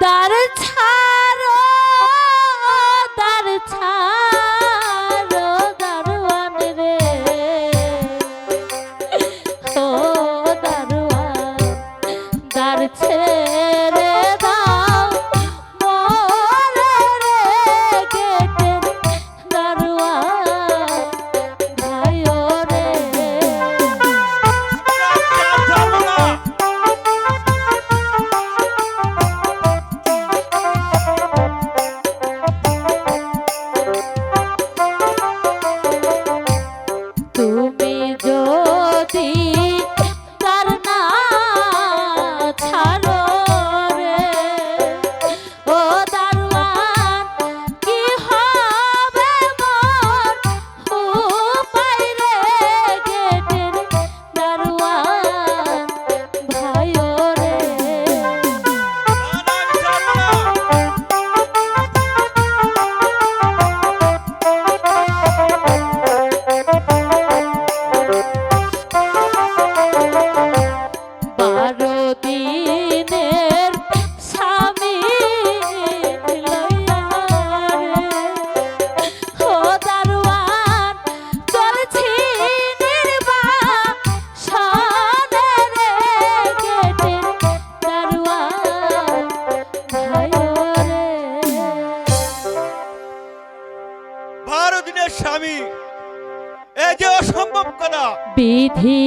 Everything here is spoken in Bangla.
দ্বার ছাড়ো দ্বার ছাড়ো দারোয়ান রে। ও দারোয়ান দ্বার ছেড়ে বারো দিনের স্বামী। এই যে অসম্ভব করা বিধি